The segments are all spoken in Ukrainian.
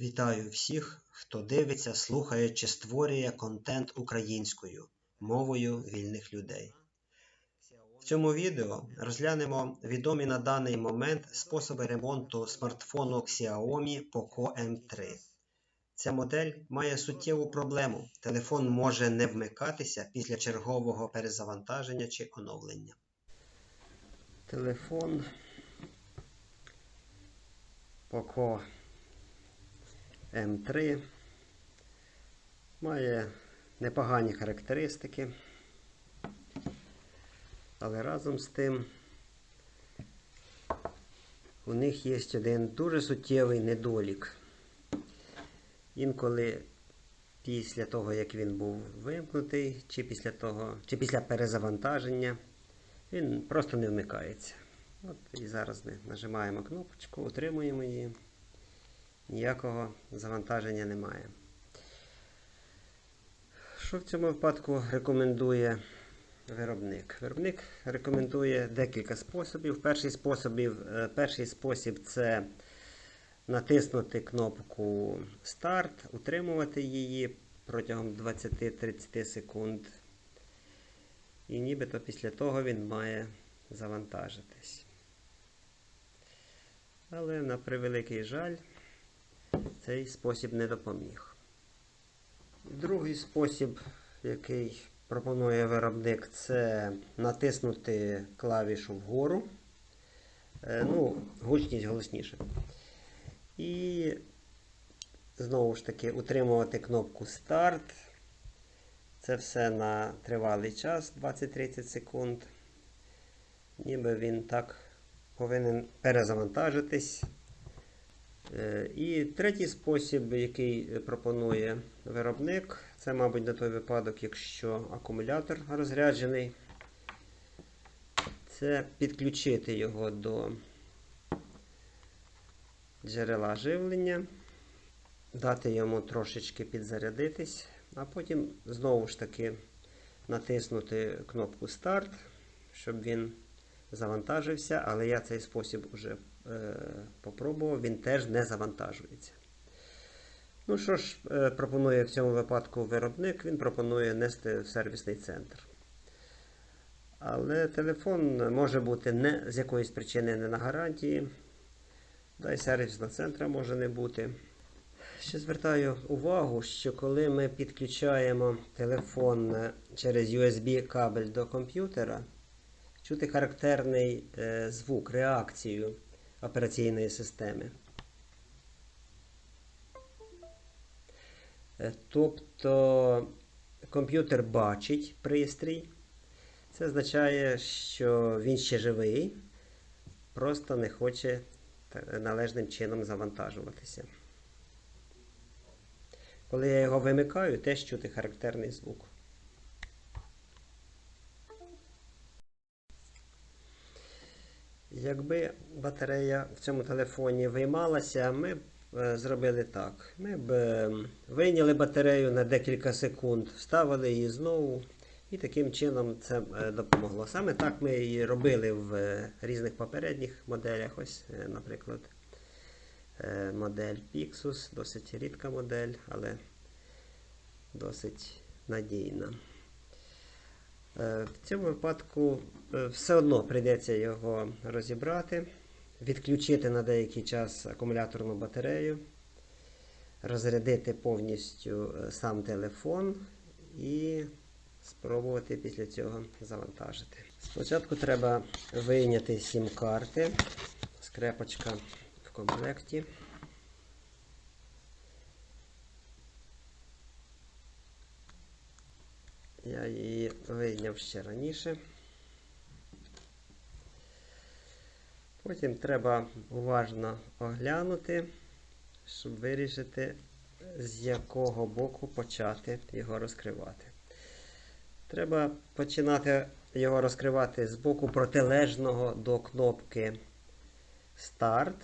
Вітаю всіх, хто дивиться, слухає чи створює контент українською мовою вільних людей. В цьому відео розглянемо відомі на даний момент способи ремонту смартфону Xiaomi Poco M3. Ця модель має суттєву проблему. Телефон може не вмикатися після чергового перезавантаження чи оновлення. Телефон Poco М3 має непогані характеристики, але разом з тим у них є один дуже суттєвий недолік. Інколи після того, як він був вимкнутий, чи після того, чи після перезавантаження, він просто не вмикається. От І зараз ми нажимаємо кнопочку, утримуємо її ніякого завантаження немає. Що в цьому випадку рекомендує виробник? Виробник рекомендує декілька способів. Перший спосіб, е, перший спосіб це натиснути кнопку Старт, утримувати її протягом 20-30 секунд. І нібито після того він має завантажитись. Але на превеликий жаль, цей спосіб не допоміг. Другий спосіб, який пропонує виробник, це натиснути клавішу вгору. Е, ну, гучність голосніше. І знову ж таки утримувати кнопку Старт. Це все на тривалий час, 20-30 секунд. Ніби він так повинен перезавантажитись. Е, і третій спосіб, який пропонує виробник, це, мабуть, на той випадок, якщо акумулятор розряджений, це підключити його до джерела живлення, дати йому трошечки підзарядитись, а потім знову ж таки натиснути кнопку Старт, щоб він завантажився, але я цей спосіб вже е, попробував, він теж не завантажується. Ну що ж, е, пропонує в цьому випадку виробник, він пропонує нести в сервісний центр. Але телефон може бути не, з якоїсь причини не на гарантії. Да й сервісного центра може не бути. Ще звертаю увагу, що коли ми підключаємо телефон через USB кабель до комп'ютера, чути характерний е, звук, реакцію операційної системи. Е, тобто комп'ютер бачить пристрій. Це означає, що він ще живий, просто не хоче належним чином завантажуватися. Коли я його вимикаю, теж чути характерний звук. Якби батарея в цьому телефоні виймалася, ми б е, зробили так. Ми б е, вийняли батарею на декілька секунд, вставили її знову, і таким чином це е, допомогло. Саме так ми і робили в різних попередніх моделях. Ось, наприклад, модель Pixus, досить рідка модель, але досить надійна. Е, в цьому випадку е, все одно прийдеться його розібрати, відключити на деякий час акумуляторну батарею, розрядити повністю е, сам телефон і спробувати після цього завантажити. Спочатку треба вийняти сім-карти, скрепочка в комплекті. Я її вийняв ще раніше. Потім треба уважно оглянути, щоб вирішити, з якого боку почати його розкривати. Треба починати його розкривати з боку протилежного до кнопки Старт.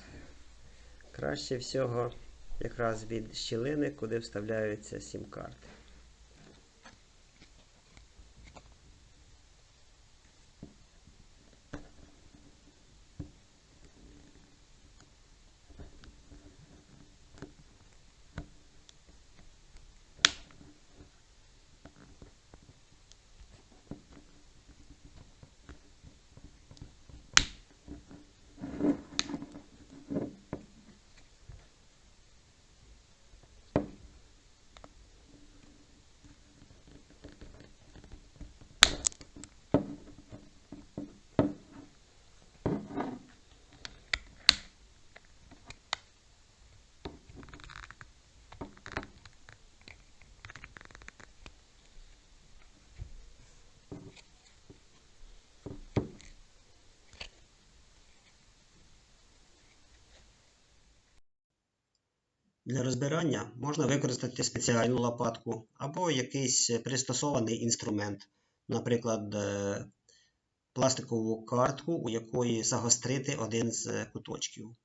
Краще всього якраз від щілини, куди вставляються сім-карти. Для розбирання можна використати спеціальну лопатку або якийсь пристосований інструмент, наприклад, е, пластикову картку, у якої загострити один з куточків.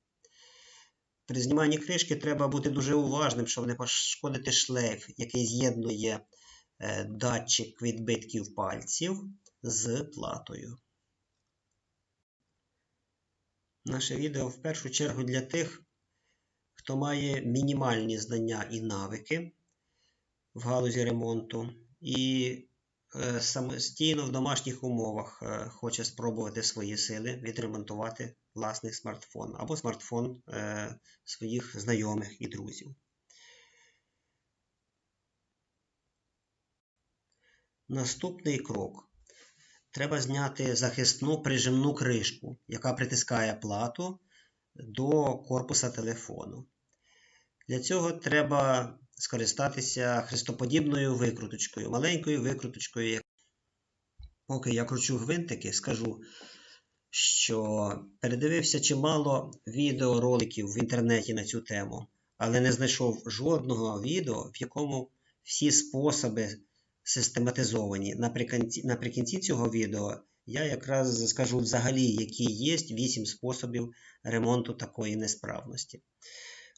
При зніманні кришки треба бути дуже уважним, щоб не пошкодити шлейф, який з'єднує е, датчик відбитків пальців з платою. Наше відео в першу чергу для тих, хто має мінімальні знання і навики в галузі ремонту, і е, самостійно в домашніх умовах е, хоче спробувати свої сили відремонтувати власний смартфон або смартфон е, своїх знайомих і друзів. Наступний крок. Треба зняти захисну прижимну кришку, яка притискає плату до корпуса телефону. Для цього треба скористатися хрестоподібною викруточкою, маленькою викруточкою. Поки я кручу гвинтики, скажу, що передивився чимало відеороликів в інтернеті на цю тему, але не знайшов жодного відео, в якому всі способи систематизовані. Наприкінці, наприкінці цього відео я якраз скажу взагалі, які є 8 способів ремонту такої несправності.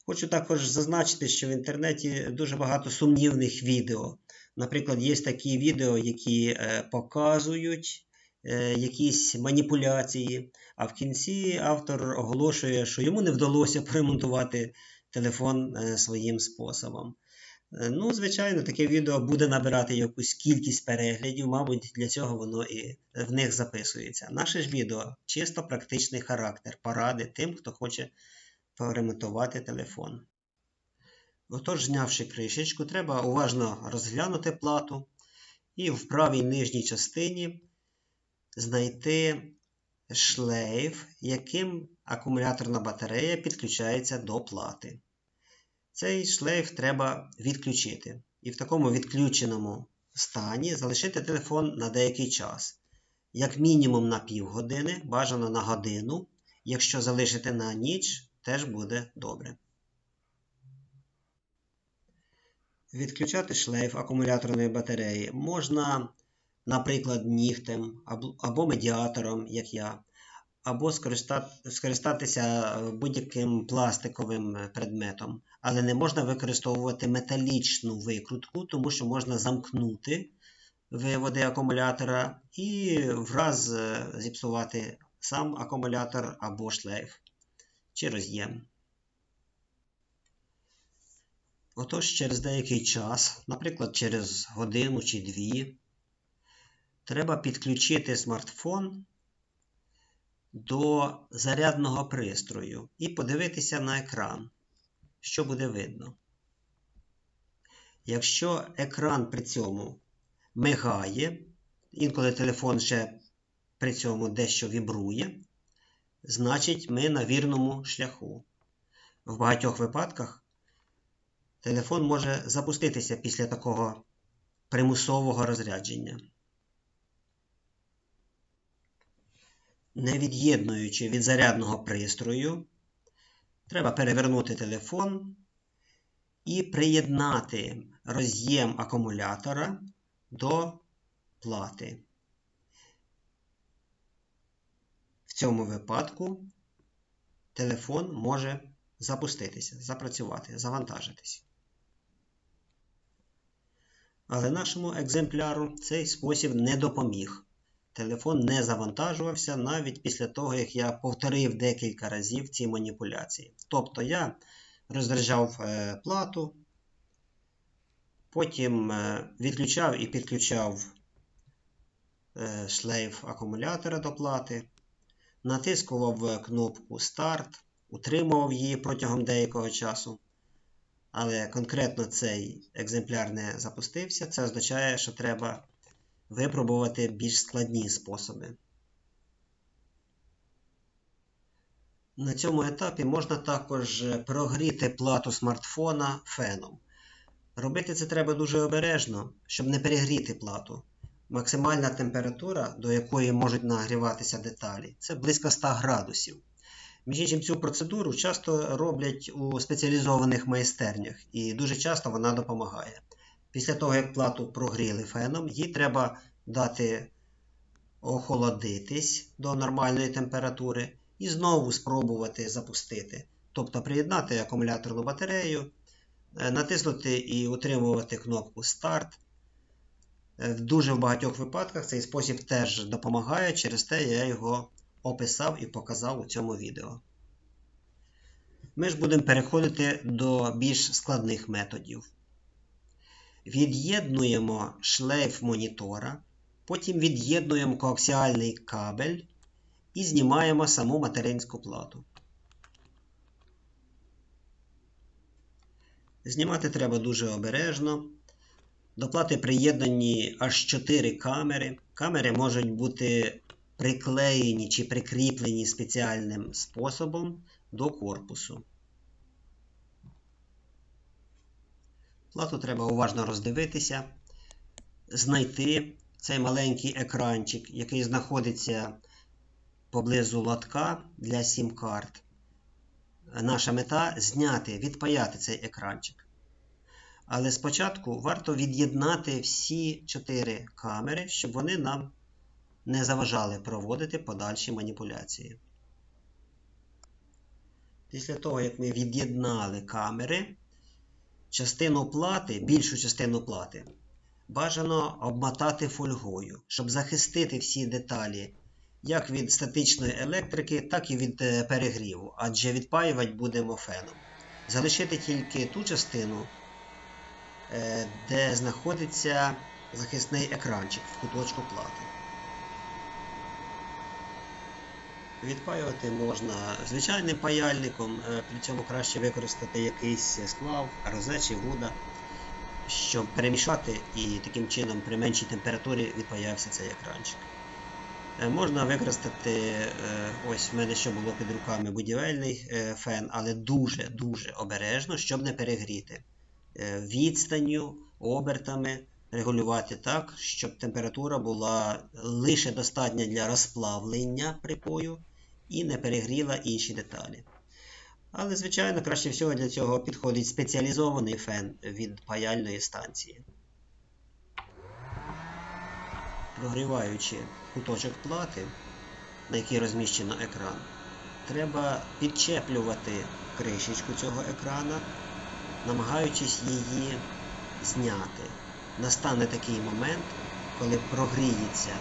Хочу також зазначити, що в інтернеті дуже багато сумнівних відео. Наприклад, є такі відео, які е, показують е, якісь маніпуляції, а в кінці автор оголошує, що йому не вдалося поремонтувати телефон е, своїм способом. Ну, звичайно, таке відео буде набирати якусь кількість переглядів, мабуть, для цього воно і в них записується. Наше ж відео чисто практичний характер, поради тим, хто хоче поремонтувати телефон. Отож, знявши кришечку, треба уважно розглянути плату і в правій нижній частині знайти шлейф, яким акумуляторна батарея підключається до плати. Цей шлейф треба відключити. І в такому відключеному стані залишити телефон на деякий час. Як мінімум на півгодини, бажано на годину. Якщо залишити на ніч, теж буде добре. Відключати шлейф акумуляторної батареї можна, наприклад, нігтем або медіатором, як я, або скористатися будь-яким пластиковим предметом. Але не можна використовувати металічну викрутку, тому що можна замкнути виводи акумулятора і враз зіпсувати сам акумулятор або шлейф чи роз'єм. Отож, через деякий час, наприклад, через годину чи дві, треба підключити смартфон до зарядного пристрою і подивитися на екран, що буде видно. Якщо екран при цьому мигає, інколи телефон ще при цьому дещо вібрує, значить ми на вірному шляху. В багатьох випадках телефон може запуститися після такого примусового розрядження. Не від'єднуючи від зарядного пристрою, треба перевернути телефон і приєднати роз'єм акумулятора до плати. В цьому випадку телефон може запуститися, запрацювати, завантажитись. Але нашому екземпляру цей спосіб не допоміг. Телефон не завантажувався навіть після того, як я повторив декілька разів ці маніпуляції. Тобто я роздержав е, плату, потім е, відключав і підключав е, шлейф акумулятора до плати, натискував кнопку Старт, утримував її протягом деякого часу. Але конкретно цей екземпляр не запустився. Це означає, що треба випробувати більш складні способи. На цьому етапі можна також прогріти плату смартфона феном. Робити це треба дуже обережно, щоб не перегріти плату. Максимальна температура, до якої можуть нагріватися деталі, це близько 100 градусів. Між іншим, цю процедуру часто роблять у спеціалізованих майстернях, і дуже часто вона допомагає. Після того, як плату прогріли феном, їй треба дати охолодитись до нормальної температури і знову спробувати запустити. Тобто приєднати акумуляторну батарею, е, натиснути і утримувати кнопку Старт. Е, В дуже в багатьох випадках цей спосіб теж допомагає, через те я його описав і показав у цьому відео. Ми ж будемо переходити до більш складних методів. Від'єднуємо шлейф монітора, потім від'єднуємо коаксіальний кабель і знімаємо саму материнську плату. Знімати треба дуже обережно. До плати приєднані аж 4 камери. Камери можуть бути приклеєні чи прикріплені спеціальним способом до корпусу. Плату треба уважно роздивитися, знайти цей маленький екранчик, який знаходиться поблизу лотка для сім-карт. Наша мета зняти, відпаяти цей екранчик. Але спочатку варто від'єднати всі чотири камери, щоб вони нам не заважали проводити подальші маніпуляції. Після того, як ми від'єднали камери, частину плати, більшу частину плати, бажано обмотати фольгою, щоб захистити всі деталі як від статичної електрики, так і від е, перегріву, адже відпаювати будемо феном. Залишити тільки ту частину, де знаходиться захисний екранчик в куточку плати. Відпаювати можна звичайним паяльником, е, при цьому краще використати якийсь сплав, розе чи вуда, щоб перемішати і таким чином при меншій температурі відпаявся цей екранчик. Е, Можна використати, е, ось в мене ще було під руками будівельний е, фен, але дуже-дуже обережно, щоб не перегріти. Е, Відстанню, обертами регулювати так, щоб температура була лише достатня для розплавлення припою і не перегріла інші деталі. Але, звичайно, краще всього для цього підходить спеціалізований фен від паяльної станції. Прогріваючи куточок плати, на який розміщено екран, треба підчеплювати кришечку цього екрана, намагаючись її зняти. Настане такий момент, коли прогріється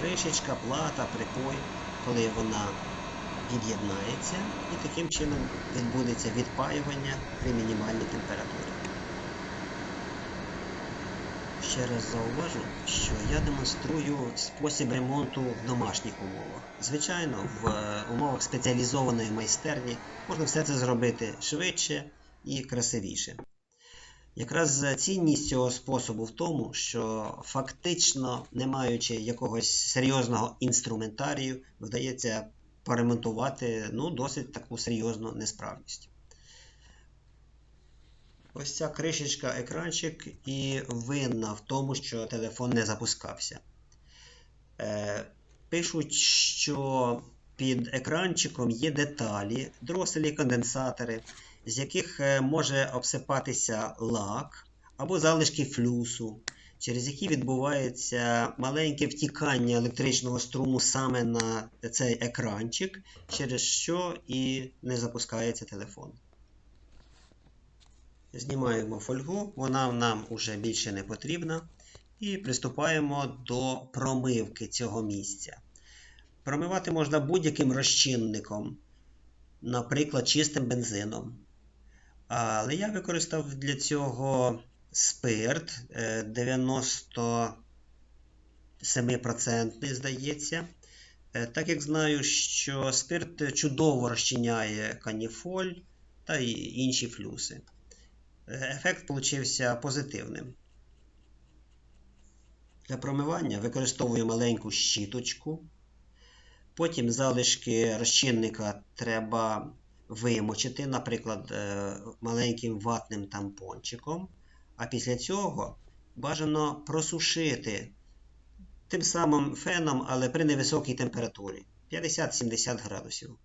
кришечка, плата, припой, коли вона від'єднається і таким чином відбудеться відпаювання при мінімальній температурі. Ще раз зауважу, що я демонструю спосіб ремонту в домашніх умовах. Звичайно, в е, умовах спеціалізованої майстерні можна все це зробити швидше і красивіше. Якраз цінність цього способу в тому, що фактично, не маючи якогось серйозного інструментарію, вдається поремонтувати ну, досить таку серйозну несправність. Ось ця кришечка екранчик і винна в тому, що телефон не запускався. Е, Пишуть, що під екранчиком є деталі, дроселі, конденсатори, з яких е, може обсипатися лак або залишки флюсу, через які відбувається маленьке втікання електричного струму саме на цей екранчик, через що і не запускається телефон. Знімаємо фольгу, вона нам уже більше не потрібна. І приступаємо до промивки цього місця. Промивати можна будь-яким розчинником, наприклад, чистим бензином. Але я використав для цього спирт 97%, здається. Е, Так як знаю, що спирт чудово розчиняє каніфоль та й інші флюси. Е, Ефект получився позитивним. Для промивання використовую маленьку щіточку. Потім залишки розчинника треба вимочити, наприклад, е, маленьким ватним тампончиком. А після цього бажано просушити тим самим феном, але при невисокій температурі 50-70 градусів.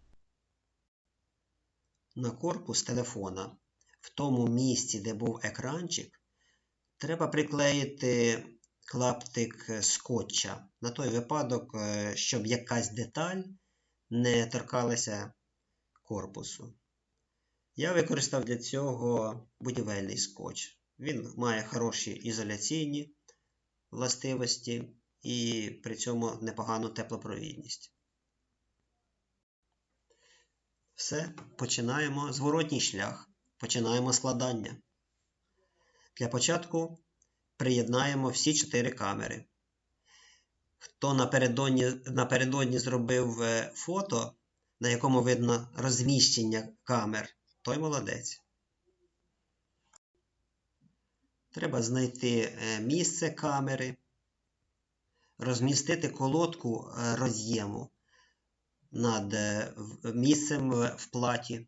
на корпус телефона в тому місці, де був екранчик, треба приклеїти клаптик скотча на той випадок, е, щоб якась деталь не торкалася корпусу. Я використав для цього будівельний скотч. Він має хороші ізоляційні властивості і при цьому непогану теплопровідність. Все, починаємо зворотній шлях. Починаємо складання. Для початку приєднаємо всі чотири камери. Хто напередодні, напередодні зробив е, фото, на якому видно розміщення камер, той молодець. Треба знайти е, місце камери, розмістити колодку е, роз'єму над місцем в платі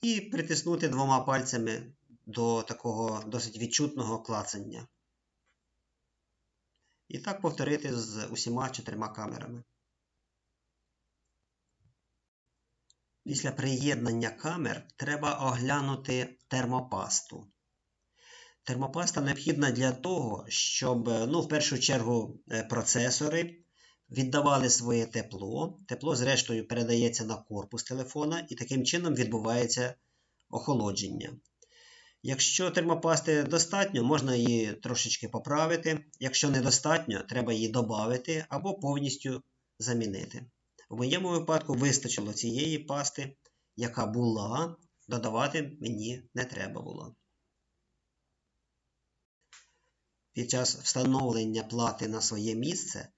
і притиснути двома пальцями до такого досить відчутного клацання. І так повторити з усіма чотирма камерами. Після приєднання камер треба оглянути термопасту. Термопаста необхідна для того, щоб, ну, в першу чергу, е, процесори віддавали своє тепло. Тепло, зрештою, передається на корпус телефона, і таким чином відбувається охолодження. Якщо термопасти достатньо, можна її трошечки поправити. Якщо недостатньо, треба її додати або повністю замінити. В моєму випадку вистачило цієї пасти, яка була, додавати мені не треба було. Під час встановлення плати на своє місце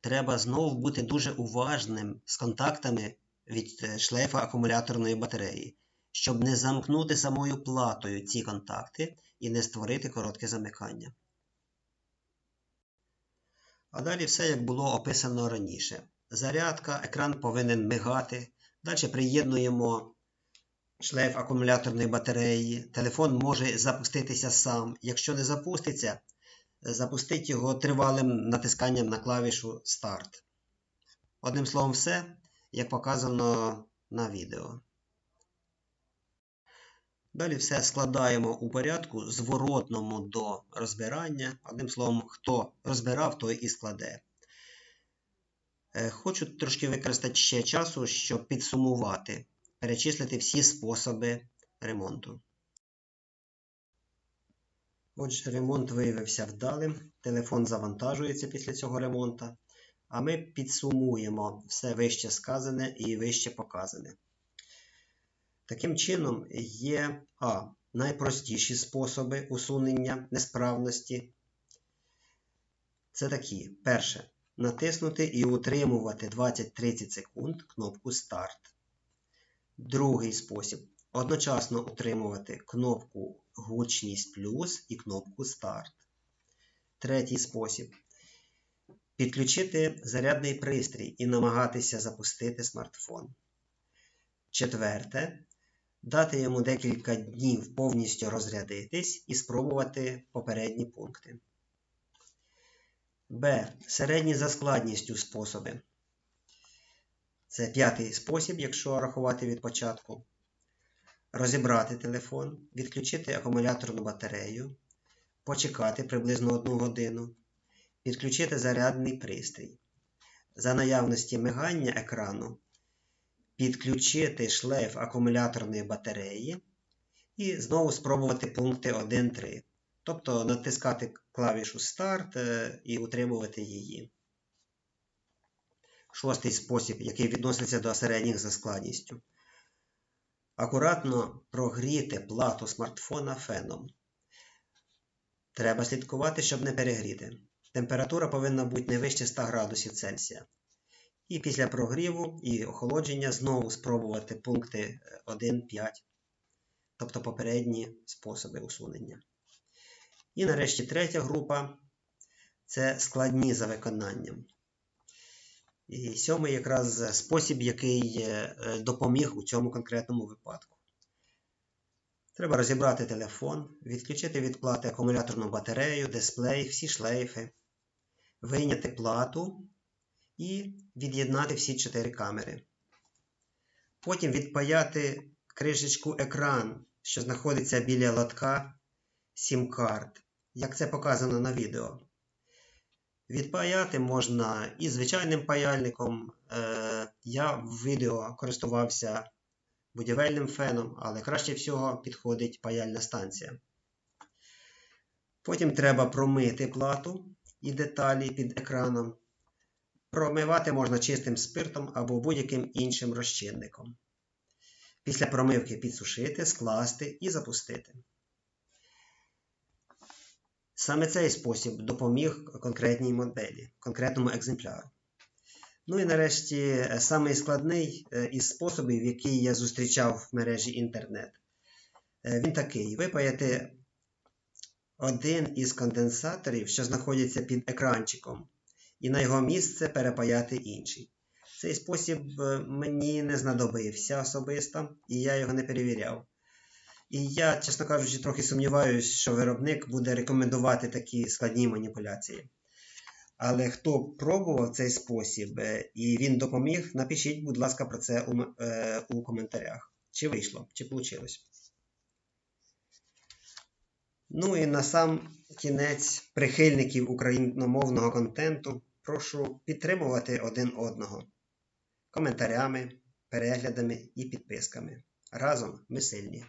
треба знову бути дуже уважним з контактами від е, шлейфа акумуляторної батареї щоб не замкнути самою платою ці контакти і не створити коротке замикання. А далі все як було описано раніше. Зарядка, екран повинен мигати. Далі приєднуємо шлейф акумуляторної батареї. Телефон може запуститися сам. Якщо не запуститься, запустить його тривалим натисканням на клавішу Старт. Одним словом, все, як показано на відео. Далі все складаємо у порядку зворотному до розбирання. Одним словом, хто розбирав, той і складе. Е, хочу трошки використати ще часу, щоб підсумувати, перечислити всі способи ремонту. Отже, ремонт виявився вдалим. Телефон завантажується після цього ремонту. А ми підсумуємо все вище сказане і вище показане. Таким чином, є А. Найпростіші способи усунення несправності. Це такі. Перше. Натиснути і утримувати 20-30 секунд кнопку Старт. Другий спосіб. Одночасно утримувати кнопку Гучність плюс і кнопку Старт. Третій спосіб. Підключити зарядний пристрій і намагатися запустити смартфон. Четверте дати йому декілька днів повністю розрядитись і спробувати попередні пункти. Б. Середні за складністю способи. Це п'ятий спосіб, якщо рахувати від початку. Розібрати телефон, відключити акумуляторну батарею, почекати приблизно 1 годину, підключити зарядний пристрій. За наявності мигання екрану підключити шлейф акумуляторної батареї і знову спробувати пункти 1-3. Тобто натискати клавішу Старт е, і утримувати її. Шостий спосіб, який відноситься до середніх за складністю. Акуратно прогріти плату смартфона феном. Треба слідкувати, щоб не перегріти. Температура повинна бути не вище 100 градусів Цельсія. І після прогріву і охолодження знову спробувати пункти 1, 5, тобто попередні способи усунення. І нарешті третя група це складні за виконанням. І сьомий якраз спосіб, який е, допоміг у цьому конкретному випадку. Треба розібрати телефон, відключити від плати акумуляторну батарею, дисплей, всі шлейфи, вийняти плату і від'єднати всі чотири камери. Потім відпаяти кришечку екран, що знаходиться біля лотка сім-карт, як це показано на відео. Відпаяти можна і звичайним паяльником. Е, Я в відео користувався будівельним феном, але краще всього підходить паяльна станція. Потім треба промити плату і деталі під екраном. Промивати можна чистим спиртом або будь-яким іншим розчинником. Після промивки підсушити, скласти і запустити. Саме цей спосіб допоміг конкретній моделі, конкретному екземпляру. Ну і нарешті е, самий складний е, із способів, який я зустрічав в мережі інтернет. Е, Він такий: випаяти один із конденсаторів, що знаходяться під екранчиком, і на його місце перепаяти інший. Цей спосіб мені не знадобився особисто, і я його не перевіряв. І я, чесно кажучи, трохи сумніваюся, що виробник буде рекомендувати такі складні маніпуляції. Але хто пробував цей спосіб е, і він допоміг, напишіть, будь ласка, про це у, е, у коментарях. Чи вийшло, чи вийшло. Ну і на сам кінець прихильників україномовного контенту прошу підтримувати один одного коментарями, переглядами і підписками. Разом ми сильні.